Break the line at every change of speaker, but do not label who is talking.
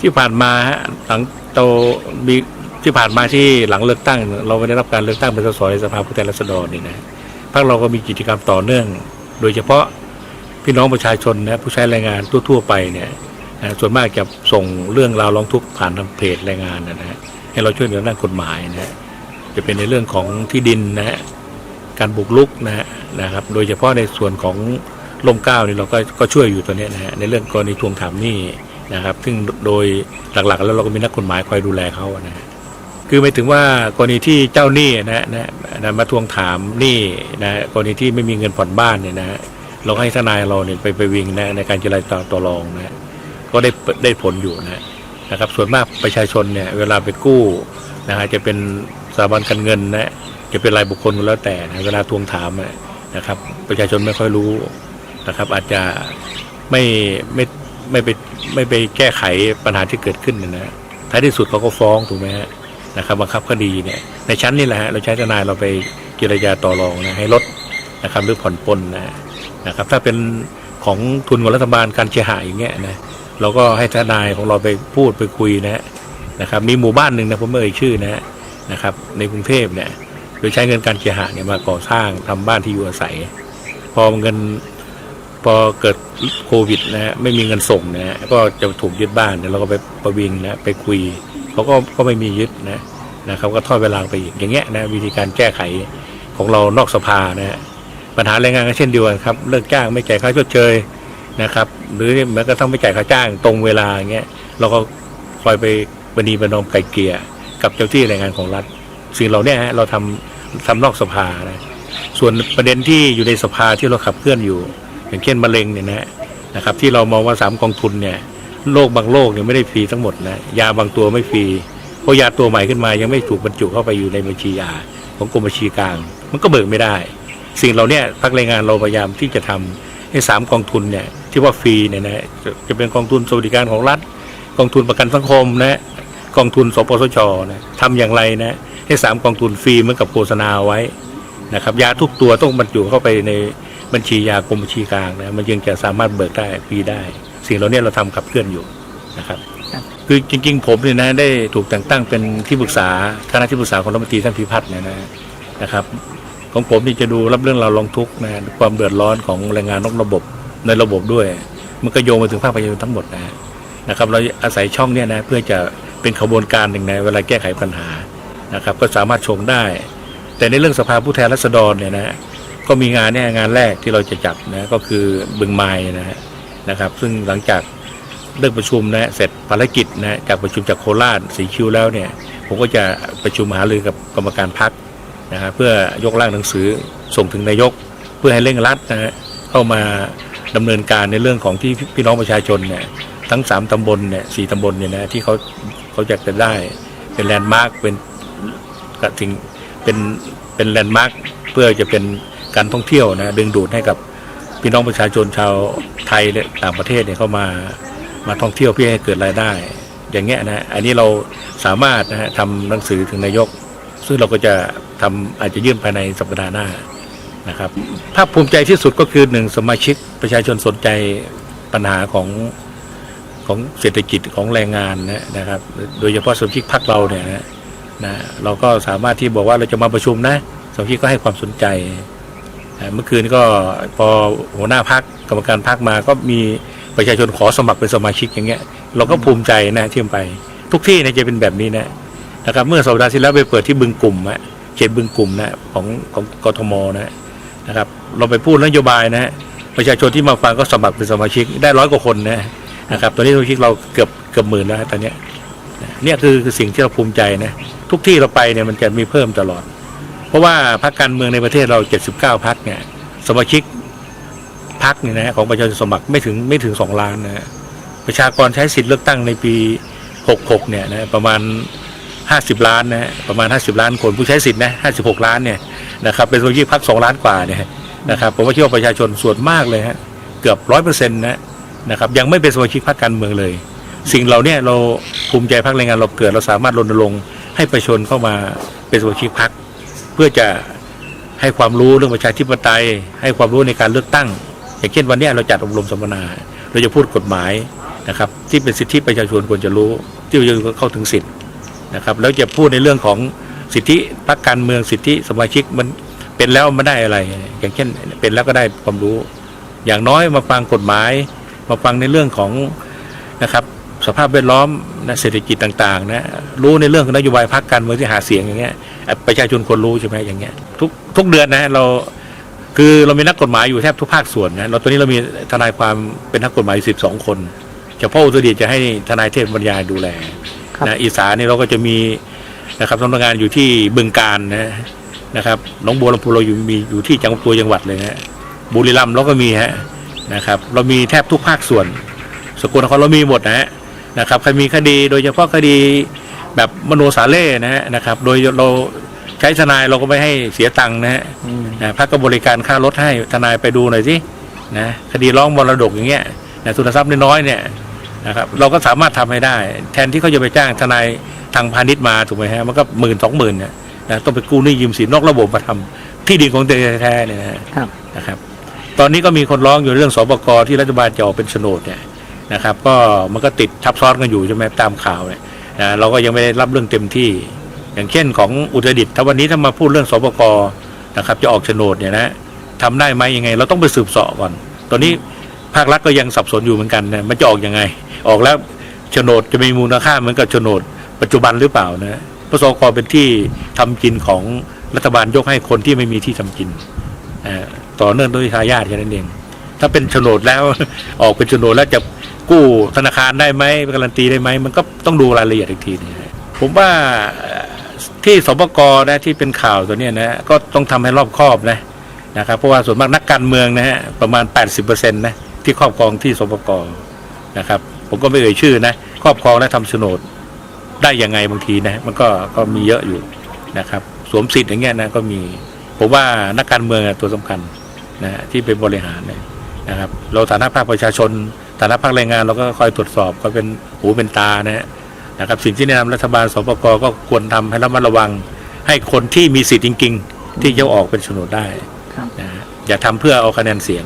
ที่ผ่านมาฮะหลังโตมีที่ผ่านมาที่หลังเลือกตั้ง เราไม่ได้รับการเลือกตั้งเป็นสสในสภาผู้แทนราษฎรนี่นะพรรคเราก็มีกิจกรรมต่อเนื่อง โดยเฉพาะพี่น้องประชาชนนะผู้ใช้แรงงานทั่วๆไปเนี่ยนะส่วนมากจะส่งเรื่องราวร้องทุกข์ผ่านทางเพจแรงงานนะนะให้เราช่วยเหลือด้านกฎหมายนะฮะจะเป็นในเรื่องของที่ดินนะฮะการบุกรุกนะฮะนะครับ โดยเฉพาะในส่วนของลมเก้านี่เราก็ก็ช่วยอยู่ตัวนี้นะฮะในเรื่องกรณีทวงถามหนี้ นะครับ ซึ่งโดยหลักๆ แล้วเราก็มีนักกฎหมายคอยดูแลเขานะฮะคือหมายถึงว่ากรณีที่เจ้าหนี้นะนะนะมาทวงถามหนี้นะกรณีที่ไม่มีเงินผ่อนบ้านเนี่ยนะฮะเราให้ทนายเราเนี่ยไปไปวิ่งนะในการเจรจาต่อรองนะก็ได้ได้ผลอยู่นะนะครับ ส่วนมากประชาชนเนี่ยเวลาไปกู้นะฮะจะเป็นสถาบันการเงินนะจะเป็นรายบุคคลก็แล้วแต่นะเวลาทวงถามนะครับ ประชาชนไม่ค่อยรู้นะครับ อาจจะไม่ไม่ ไม่ไปไม่ไปแก้ไขปัญหาที่เกิดขึ้นนะท้ายที่สุดเขาก็ฟ้องถูกไหมฮะนะครับบังคับคดีเนี่ยในชั้นนี่แหละฮะเราใช้ทนายเราไปเจรจาต่อรองนะให้ลดนะครับหรือผ่อนปลนนะนะครับถ้าเป็นของทุนของรัฐบาลการเชียหายอย่างเงี้ยนะเราก็ให้ทนายของเราไปพูดไปคุยนะนะครับมีหมู่บ้านหนึ่งนะผมไม่เอ่ยชื่อนะนะครับในกรุงเทพเนี่ยโดยใช้เงินการเชียหายเนี่ยมาก่อสร้างทำบ้านที่อยู่อาศัย พอเงิน พอเกิดโควิดนะฮะไม่มีเงินส่งนะฮะก็จะถูกยึดบ้านเดี๋ยวเราก็ไปประวิงนะไปคุยเขาก็ก็ไม่มียึดนะนะครับก็ทอดเวลาไปอีกอย่างเงี้ยนะวิธีการแก้ไขของเรานอกสภานะฮะปัญหาแรงงานก็เช่นเดียวกันครับเลิกจ้างไม่จ่ายค่าชดเชยนะครับหรือแม้กระทั่งไม่จ่ายค่าจ้างตรงเวลาอย่างเงี้ยเราก็คอยไปบันีประนอมไกลเกลี่ยกับเจ้าที่แรงงานของรัฐ สิ่งเหล่าเนี้ฮะเราทำทำนอกสภานะส่วนประเด็นที่อยู่ในสภาที่เราขับเคลื่อนอยู่ อย่างเช่นมะเร็งเนี่ยนะนะครับ ที่เรามองว่าสามกองทุนเนี่ยโรคบางโรคเนี่ยไม่ได้ฟรีทั้งหมดนะยาบางตัวไม่ฟรีเพราะยาตัวใหม่ขึ้นมายังไม่ถูกบรรจุเข้าไปอยู่ในบัญชียาของกรมบัญชีกลาง มันก็เบิกไม่ได้ สิ่งเหล่าเนี้พักแรงงานเราพยายามที่จะทำให้สามกองทุนเนี่ยที่ว่าฟรีเนี่ยนะจะจะเป็นกองทุนสวัสดิการของรัฐ กองทุนประกันสังคมนะกองทุนสปสชนะทำอย่างไรนะให้สามกองทุนฟรีเหมือนกับโฆษณาไว้นะครับยาทุกตัวต้องบรรจุเข้าไปใน บัญชียากรมบัญชีกลางนะมันยังจะสามารถเบิกได้ฟรีได้ สิ่งเหล่านี้เราทำขับเคลื่อนอยู่นะครับ
ครับ
คือจริง ๆ ผมเนี่ยนะได้ถูกแต่งตั้งเป็นที่ปรึกษาคณะที่ปรึกษาของรัฐมนตรีท่านพิพัฒน์เนี่ยนะนะครับ ของผมนี่จะดูรับเรื่องเราวร้องทุกข์นะความเดือดร้อนของแรงงานนอกระบบในระบบด้วย มันก็โยงไปถึงภาคประชาชนทั้งหมดนะนะครับ เราอาศัยช่องเนี่ยนะเพื่อจะเป็นขบวนการหนึ่งนะเวลาแก้ไขปัญหานะครับ ก็สามารถชงได้ แต่ในเรื่องสภาผู้แทนราษฎรเนี่ยนะ ก็มีงานเนี่ยงานแรกที่เราจะจัดนะก็คือบึงไม้นะฮะนะครับ ซึ่งหลังจากเลิกประชุมนะเสร็จภารกิจนะจากประชุมจากโคราชสีคิวแล้วเนี่ยผมก็จะประชุมหารือกับกรรมการพักนะฮะเพื่อยกร่างหนังสือส่งถึงนายก เพื่อให้เร่งรัดนะฮะเข้ามาดำเนินการในเรื่องของที่พี่น้องประชาชนเนี่ยทั้งสามตำบลเนี่ยสี่ตำบลเนี่ยนะที่เขาเขาอยากจะได้เป็นแลนด์มาร์คเป็นกระถิงเป็นเป็นแลนด์มาร์คเพื่อจะเป็น การท่องเที่ยวนะดึงดูดให้กับพี่น้องประชาชนชาวไทยและต่างประเทศเนี่ยเข้ามามาท่องเที่ยวเพื่อให้เกิดรายได้ อย่างเงี้ยนะอันนี้เราสามารถนะฮะทำหนังสือถึงนายก ซึ่งเราก็จะทำอาจจะยื่นภายในสัปดาห์หน้านะครับภาคภูมิใจที่สุดก็คือหนึ่งสมาชิกประชาชนสนใจปัญหาของของเศรษฐกิจของแรงงานนะครับ โดยเฉพาะสมาชิกพรรคเราเนี่ยนะนะเราก็สามารถที่บอกว่าเราจะมาประชุมนะสมาชิกก็ให้ความสนใจ เมื่อคืนก็พอหัวหน้าพักกรรมการพักมาก็มีประชาชนขอสมัครเป็นสมาชิกอย่างเงี้ย เราก็ภูมิใจนะที่ไป ทุกที่นี่ยจะเป็นแบบนี้นะนะครับเมื่อสัปดาห์ที่แล้วไปเปิดที่บึงกลุ่มอะเขตบึงกลุ่มนะของของกทมนะนะครับเราไปพูดนโยบายนะประชาชนที่มาฟังก็สมัครเป็นสมาชิกได้ร้อยกว่าคนนะนะครับตอนนี้สมาชิกเราเกือบเกือบหมื่นแล้วตอนนี้เนี่ยคือสิ่งที่เราภูมิใจนะทุกที่เราไปเนี่ยมันจะมีเพิ่มตลอด ราะว่าพรรคการเมืองในประเทศเรา 79พรรคเนี่ย สมาชิกพรรคเนี่ยนะของประชาชนสมัครไม่ถึงไม่ถึง 2 ล้านนะประชากรใช้สิทธิ์เลือกตั้งในปี 66 เนี่ยนะประมาณ 50 ล้านนะประมาณ 50 ล้านคนผู้ใช้สิทธิ์นะ56 ล้านเนี่ยนะครับเป็นสมาชิกพรรค2ล้านกว่าเนี่ยนะครับผมว่าเชื่อว่าประชาชนส่วนมากเลยฮะเกือบร้อยเปอร์เซ็นต์นะนะครับยังไม่เป็นสมาชิกพรรคการเมืองเลย สิ่งเหล่าเนี้เราภูมิใจพรรคแรงงานเราเกิด เราสามารถรณรงค์ให้ประชาชนเข้ามาเป็นสมาชิกพรรค เพื่อจะให้ความรู้เรื่องประชาธิปไตย ให้ความรู้ในการเลือกตั้ง อย่างเช่นวันนี้เราจัดอบรมสัมมนา เราจะพูดกฎหมายนะครับ ที่เป็นสิทธิประชาชนควรจะรู้ ที่ประชาชนเข้าถึงสิทธินะครับแล้วจะพูดในเรื่องของสิทธิพรรคการเมืองสิทธิสมาชิกมันเป็นแล้วมันได้อะไร อย่างเช่น เป็นแล้วก็ได้ความรู้ อย่างน้อยมาฟังกฎหมาย มาฟังในเรื่องของนะครับ สภาพแวดล้อมนะเศรษฐกิจต่างๆนะรู้ในเรื่องของนโยบายพรรคการเมืองที่หาเสียงอย่างเงี้ยเอ่อประชาชนควรรู้ใช่ไหมอย่างเงี้ยทุกทุกเดือนนะเราคือเรามีนักกฎหมายอยู่แทบทุกภาคส่วนนะเราตอนนี้เรามีทนายความเป็นนักกฎหมายสิบสองคนเฉพาะอุตรดิตถ์จะให้ทนายเทพบรรยายดูแล
ครับ
นะอีสานนี่เราก็จะมีนะครับสำนักงานอยู่ที่บึงการนะนะครับหนองบัวลำพูเราอยู่มีอยู่ที่จังหวัดตัวจังหวัดเลยนะบุรีรัมย์เราก็มีฮะนะครับ เรามีแทบทุกภาคส่วนสกลนครเรามีหมดนะฮะ นะครับใครมีคดีโดยเฉพาะคดีแบบมโนสาเล่นะฮะนะครับ โดยเราใช้ทนายเราก็ไม่ให้เสียตังค์นะฮะ
อืม
นะพักก็บริการค่ารถให้ทนายไปดูหน่อยสินะคดีร้องมรดกอย่างเงี้ยนะทุนทรัพย์น้อยๆเนี่ยนะครับเราก็สามารถทำให้ได้ แทนที่เขาจะไปจ้างทนายทางพาณิชย์มาถูกไหมฮะมันก็หมื่นสองหมื่นเนี่ยนะต้องไปกู้หนี้ยืมสินนอกระบบมาทำที่ดินของตัวเองแท้ๆเนี่ยนะฮะ
ครับ
นะครับ ตอนนี้ก็มีคนร้องอยู่เรื่องสปกที่รัฐบาลจะออกเป็นโฉนดเนี่ย นะครับ ก็มันก็ติดทับซ้อนกันอยู่ใช่ไหมตามข่าวเนี่ยนะเราก็ยังไม่ได้รับเรื่องเต็มที่ อย่างเช่นของอุตรดิตถ์ถ้าวันนี้ถ้ามาพูดเรื่องสปกนะครับ จะออกโฉนดเนี่ยนะทำได้ไหมยังไง เราต้องไปสืบเสอบก่อน ตอนนี้ภาครัฐก็ยังสับสนอยู่เหมือนกันนะมันจะออกยังไง ออกแล้วโฉนดจะมีมูลค่าเหมือนกับโฉนด ปัจจุบันหรือเปล่านะพระสกเป็นที่ทำกินของรัฐบาลยกให้คนที่ไม่มีที่ทำกินต่อเนื่องด้วยทายาทแค่นั้นเองถ้าเป็นโฉนดแล้วออกเป็นโฉนดแล้วจะ กู้ธนาคารได้ไหมการันตีได้ไหมมันก็ต้องดูรายละเอียดอีกทีนึงผมว่าที่สปกนะที่เป็นข่าวตัวนี้นะก็ต้องทำให้รอบคอบนะนะครับเพราะว่าส่วนมากนักการเมืองนะฮะประมาณ 80%นะที่ครอบครองที่สปกนะครับผมก็ไม่เอ่ยชื่อนะครอบครองและทำโฉนดได้ยังไงบางทีนะ มันก็ก็มีเยอะอยู่นะครับ สวมสิทธิ์อย่างเงี้ยนะก็มีผมว่านักการเมืองอะตัวสำคัญนะฮะที่เป็นบริหารนะครับเราฐานะภาคประชาชน ฐานะภาคแรงงานเราก็คอยตรวจสอบก็เป็นหูเป็นตานะฮะนะครับสิ่งที่แนะนำรัฐบาลสปกก็ควรทำให้ระมัดระวัง ให้คนที่มีสิทธิ์จริง ๆ ที่จะออกเป็นโฉนดได้
ครับ
นะฮะอย่าทำเพื่อเอาคะแนนเสียง